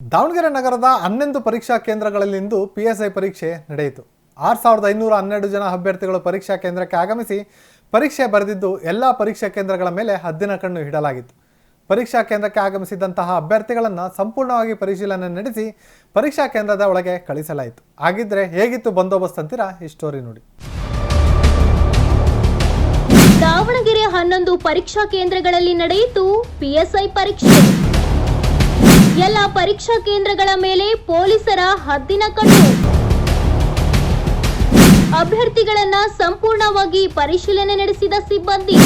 ದಾವಣಗೆರೆ ನಗರದ ಹನ್ನೊಂದು ಪರೀಕ್ಷಾ ಕೇಂದ್ರಗಳಲ್ಲಿಂದು ಪಿ ಎಸ್ ಐ ಪರೀಕ್ಷೆ ನಡೆಯಿತು. ಆರು ಸಾವಿರದ ಐನೂರ ಹನ್ನೆರಡು ಜನ ಅಭ್ಯರ್ಥಿಗಳು ಪರೀಕ್ಷಾ ಕೇಂದ್ರಕ್ಕೆ ಆಗಮಿಸಿ ಪರೀಕ್ಷೆ ಬರೆದಿದ್ದು ಎಲ್ಲ ಪರೀಕ್ಷಾ ಕೇಂದ್ರಗಳ ಮೇಲೆ ಹದ್ದಿನ ಕಣ್ಣು ಇಡಲಾಗಿತ್ತು. ಪರೀಕ್ಷಾ ಕೇಂದ್ರಕ್ಕೆ ಆಗಮಿಸಿದಂತಹ ಅಭ್ಯರ್ಥಿಗಳನ್ನು ಸಂಪೂರ್ಣವಾಗಿ ಪರಿಶೀಲನೆ ನಡೆಸಿ ಪರೀಕ್ಷಾ ಕೇಂದ್ರದ ಒಳಗೆ ಕಳಿಸಲಾಯಿತು. ಹಾಗಿದ್ರೆ ಹೇಗಿತ್ತು ಬಂದೋಬಸ್ತ್ ಅಂತೀರಾ ಈ ಸ್ಟೋರಿ ನೋಡಿ. ದಾವಣಗೆರೆ ಹನ್ನೊಂದು ಪರೀಕ್ಷಾ ಕೇಂದ್ರಗಳಲ್ಲಿ ನಡೆಯಿತು ಪಿಎಸ್ಐ ಪರೀಕ್ಷೆ. ಎಲ್ಲ ಪರೀಕ್ಷಾ ಕೇಂದ್ರಗಳ ಮೇಲೆ ಪೊಲೀಸರ ಹದ್ದಿನ ಕಣ್ಣು. ಅಭ್ಯರ್ಥಿಗಳನ್ನ ಸಂಪೂರ್ಣವಾಗಿ ಪರಿಶೀಲನೆ ನಡೆಸಿದ ಸಿಬ್ಬಂದಿ.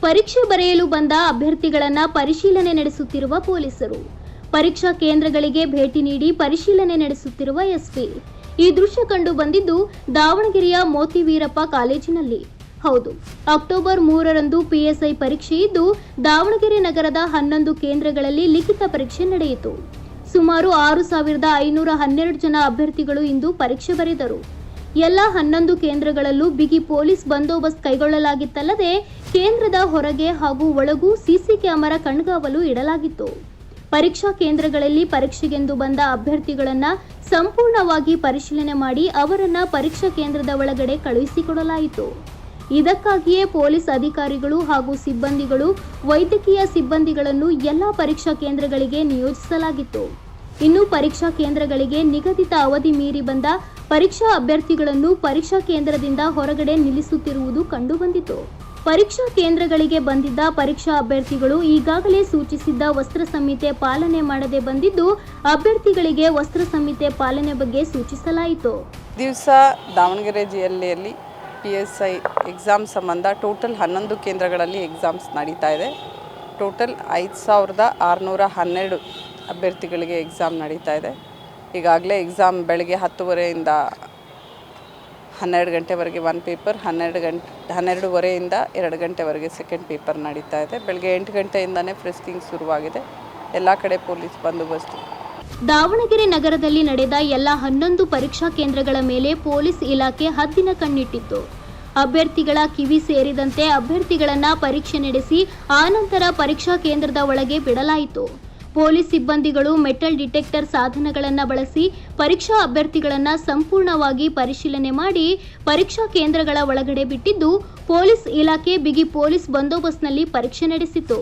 ಪರೀಕ್ಷೆ ಬರೆಯಲು ಬಂದ ಅಭ್ಯರ್ಥಿಗಳನ್ನ ಪರಿಶೀಲನೆ ನಡೆಸುತ್ತಿರುವ ಪೊಲೀಸರು. ಪರೀಕ್ಷಾ ಕೇಂದ್ರಗಳಿಗೆ ಭೇಟಿ ನೀಡಿ ಪರಿಶೀಲನೆ ನಡೆಸುತ್ತಿರುವ ಎಸ್ಪಿ. ಈ ದೃಶ್ಯ ಕಂಡು ಬಂದಿದ್ದು ದಾವಣಗೆರೆಯ ಮೋತಿವೀರಪ್ಪ ಕಾಲೇಜಿನಲ್ಲಿ. ಹೌದು. ಅಕ್ಟೋಬರ್ ಮೂರರಂದು ಪಿಎಸ್ಐ ಪರೀಕ್ಷೆ ಇದ್ದು, ದಾವಣಗೆರೆ ನಗರದ ಹನ್ನೊಂದು ಕೇಂದ್ರಗಳಲ್ಲಿ ಲಿಖಿತ ಪರೀಕ್ಷೆ ನಡೆಯಿತು. ಸುಮಾರು ಆರು ಸಾವಿರದ ಐನೂರ ಹನ್ನೆರಡು ಜನ ಅಭ್ಯರ್ಥಿಗಳು ಇಂದು ಪರೀಕ್ಷೆ ಬರೆದರು. ಎಲ್ಲ ಹನ್ನೊಂದು ಕೇಂದ್ರಗಳಲ್ಲೂ ಬಿಗಿ ಪೊಲೀಸ್ ಬಂದೋಬಸ್ತ್ ಕೈಗೊಳ್ಳಲಾಗಿತ್ತಲ್ಲದೆ, ಕೇಂದ್ರದ ಹೊರಗೆ ಹಾಗೂ ಒಳಗೂ ಸಿಸಿ ಕ್ಯಾಮೆರಾ ಕಣ್ಗಾವಲು ಇಡಲಾಗಿತ್ತು. ಪರೀಕ್ಷಾ ಕೇಂದ್ರಗಳಲ್ಲಿ ಪರೀಕ್ಷೆಗೆಂದು ಬಂದ ಅಭ್ಯರ್ಥಿಗಳನ್ನು ಸಂಪೂರ್ಣವಾಗಿ ಪರಿಶೀಲನೆ ಮಾಡಿ ಅವರನ್ನು ಪರೀಕ್ಷಾ ಕೇಂದ್ರದ ಒಳಗಡೆ ಕಳುಹಿಸಿಕೊಡಲಾಯಿತು. ಇದಕ್ಕಾಗಿಯೇ ಪೊಲೀಸ್ ಅಧಿಕಾರಿಗಳು ಹಾಗೂ ಸಿಬ್ಬಂದಿಗಳು, ವೈದ್ಯಕೀಯ ಸಿಬ್ಬಂದಿಗಳನ್ನು ಎಲ್ಲ ಪರೀಕ್ಷಾ ಕೇಂದ್ರಗಳಿಗೆ ನಿಯೋಜಿಸಲಾಗಿತ್ತು. ಇನ್ನು ಪರೀಕ್ಷಾ ಕೇಂದ್ರಗಳಿಗೆ ನಿಗದಿತ ಅವಧಿ ಮೀರಿ ಬಂದ ಪರೀಕ್ಷಾ ಅಭ್ಯರ್ಥಿಗಳನ್ನು ಪರೀಕ್ಷಾ ಕೇಂದ್ರದಿಂದ ಹೊರಗಡೆ ನಿಲ್ಲಿಸುತ್ತಿರುವುದು ಕಂಡುಬಂದಿತು. ಪರೀಕ್ಷಾ ಕೇಂದ್ರಗಳಿಗೆ ಬಂದಿದ್ದ ಪರೀಕ್ಷಾ ಅಭ್ಯರ್ಥಿಗಳು ಈಗಾಗಲೇ ಸೂಚಿಸಿದ್ದ ವಸ್ತ್ರ ಸಂಹಿತೆ ಪಾಲನೆ ಮಾಡದೆ ಬಂದಿದ್ದು, ಅಭ್ಯರ್ಥಿಗಳಿಗೆ ವಸ್ತ್ರ ಸಂಹಿತೆ ಪಾಲನೆ ಬಗ್ಗೆ ಸೂಚಿಸಲಾಯಿತು. ದಿವಸ ದಾವಣಗೆರೆ ಜಿಲ್ಲೆಯಲ್ಲಿ ಪಿ ಎಸ್ ಐ ಎಕ್ಸಾಮ್ ಸಂಬಂಧ ಟೋಟಲ್ ಹನ್ನೊಂದು ಕೇಂದ್ರಗಳಲ್ಲಿ ಎಕ್ಸಾಮ್ಸ್ ನಡೀತಾ ಇದೆ. ಟೋಟಲ್ ಐದು ಸಾವಿರದ ಆರುನೂರ ಹನ್ನೆರಡು ಅಭ್ಯರ್ಥಿಗಳಿಗೆ ಎಕ್ಸಾಮ್ ನಡೀತಾ ಇದೆ. ಈಗಾಗಲೇ ಎಕ್ಸಾಮ್ ಬೆಳಗ್ಗೆ ಹತ್ತುವರೆಯಿಂದ ಹನ್ನೆರಡು ಗಂಟೆವರೆಗೆ ಒನ್ ಪೇಪರ್ ಹನ್ನೆರಡು ಗಂಟೆ ಹನ್ನೆರಡುವರೆಯಿಂದ ಎರಡು ಗಂಟೆವರೆಗೆ ಸೆಕೆಂಡ್ ಪೇಪರ್ ನಡೀತಾ ಇದೆ. ಬೆಳಗ್ಗೆ ಎಂಟು ಗಂಟೆಯಿಂದನೇ ಫ್ರಿಸ್ಕಿಂಗ್ ಶುರುವಾಗಿದೆ. ಎಲ್ಲ ಕಡೆ ಪೊಲೀಸ್ ಬಂದೋಬಸ್ತು ದಾವಣಗೆರೆ ನಗರದಲ್ಲಿ ನಡೆದ ಎಲ್ಲ ಹನ್ನೊಂದು ಪರೀಕ್ಷಾ ಕೇಂದ್ರಗಳ ಮೇಲೆ ಪೊಲೀಸ್ ಇಲಾಖೆ ಹದ್ದಿನ ಕಣ್ಣಿಟ್ಟಿತ್ತು. ಅಭ್ಯರ್ಥಿಗಳ ಕಿವಿ ಸೇರಿದಂತೆ ಅಭ್ಯರ್ಥಿಗಳನ್ನ ಪರೀಕ್ಷೆ ನಡೆಸಿ ಆನಂತರ ಪರೀಕ್ಷಾ ಕೇಂದ್ರದ ಒಳಗೆ ಬಿಡಲಾಯಿತು. ಪೊಲೀಸ್ ಸಿಬ್ಬಂದಿಗಳು ಮೆಟಲ್ ಡಿಟೆಕ್ಟರ್ ಸಾಧನಗಳನ್ನು ಬಳಸಿ ಪರೀಕ್ಷಾ ಅಭ್ಯರ್ಥಿಗಳನ್ನ ಸಂಪೂರ್ಣವಾಗಿ ಪರಿಶೀಲನೆ ಮಾಡಿ ಪರೀಕ್ಷಾ ಕೇಂದ್ರಗಳ ಒಳಗಡೆ ಬಿಟ್ಟಿದ್ದು ಪೊಲೀಸ್ ಇಲಾಖೆ ಬಿಗಿ ಪೊಲೀಸ್ ಬಂದೋಬಸ್ತ್ನಲ್ಲಿ ಪರೀಕ್ಷೆ ನಡೆಸಿತು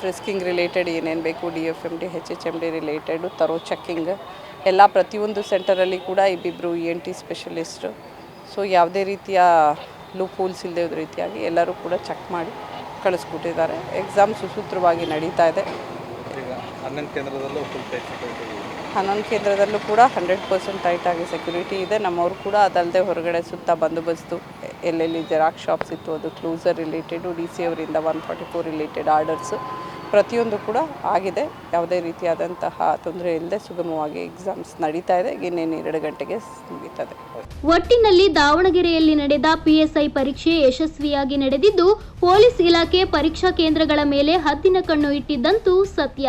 ಫ್ರಿಸ್ಕಿಂಗ್ ರಿಲೇಟೆಡ್ ಏನೇನು ಬೇಕು, D F M D H H M D related, ತರೋ ಚೆಕ್ಕಿಂಗ್, ಎಲ್ಲ ಪ್ರತಿಯೊಂದು ಸೆಂಟರಲ್ಲಿ ಕೂಡ ಇಬ್ಬಿಬ್ಬರು E N T specialist so ಯಾವುದೇ ರೀತಿಯ ಲೂಪ್ ಹೋಲ್ಸ್ ಇಲ್ಲದೆ ರೀತಿಯಾಗಿ ಎಲ್ಲರೂ ಕೂಡ ಚೆಕ್ ಮಾಡಿ ಕಳಿಸ್ಕೊಟ್ಟಿದ್ದಾರೆ ಎಕ್ಸಾಮ್ ಸುಸೂತ್ರವಾಗಿ ನಡೀತಾ ಇದೆ. ಹನ್ನೊಂದು ಕೇಂದ್ರದಲ್ಲೂ ಫುಲ್ ಟೈಟ್ ಸೆಕ್ಯೂರಿಟಿ ಹನ್ನೊಂದು ಕೇಂದ್ರದಲ್ಲೂ ಕೂಡ ಹಂಡ್ರೆಡ್ ಪರ್ಸೆಂಟ್ ಆಗಿ ಸೆಕ್ಯೂರಿಟಿ ಇದೆ. ನಮ್ಮವರು ಕೂಡ ಅದಲ್ಲದೆ ಹೊರಗಡೆ ಸುತ್ತ ಬಂದೋಬಸ್ತು. ಎಲ್ಲೆಲ್ಲಿ ಜೆರಾಕ್ಸ್ ಶಾಪ್ಸ್ ಇತ್ತು ಅದು ಕ್ಲೂಸರ್ ರಿಲೇಟೆಡು ಡಿ ಸಿ ಅವರಿಂದ one forty four related orders ಪ್ರತಿಯೊಂದು ಕೂಡ ಆಗಿದೆ. ಯಾವುದೇ ರೀತಿಯಾದಂತಹ ತೊಂದರೆ ಇಲ್ಲದೆ ಸುಗಮವಾಗಿ ಎಕ್ಸಾಮ್ಸ್ ನಡೀತಾ ಇದೆ. ಇನ್ನೇನು ಎರಡು ಗಂಟೆಗೆ ಮುಗಿತದೆ. ಒಟ್ಟಿನಲ್ಲಿ ದಾವಣಗೆರೆಯಲ್ಲಿ ನಡೆದ ಪಿಎಸ್ಐ ಪರೀಕ್ಷೆ ಯಶಸ್ವಿಯಾಗಿ ನಡೆದಿದ್ದು ಪೊಲೀಸ್ ಇಲಾಖೆ ಪರೀಕ್ಷಾ ಕೇಂದ್ರಗಳ ಮೇಲೆ ಹತ್ತಿನ ಕಣ್ಣು ಇಟ್ಟಿದ್ದಂತೂ ಸತ್ಯ.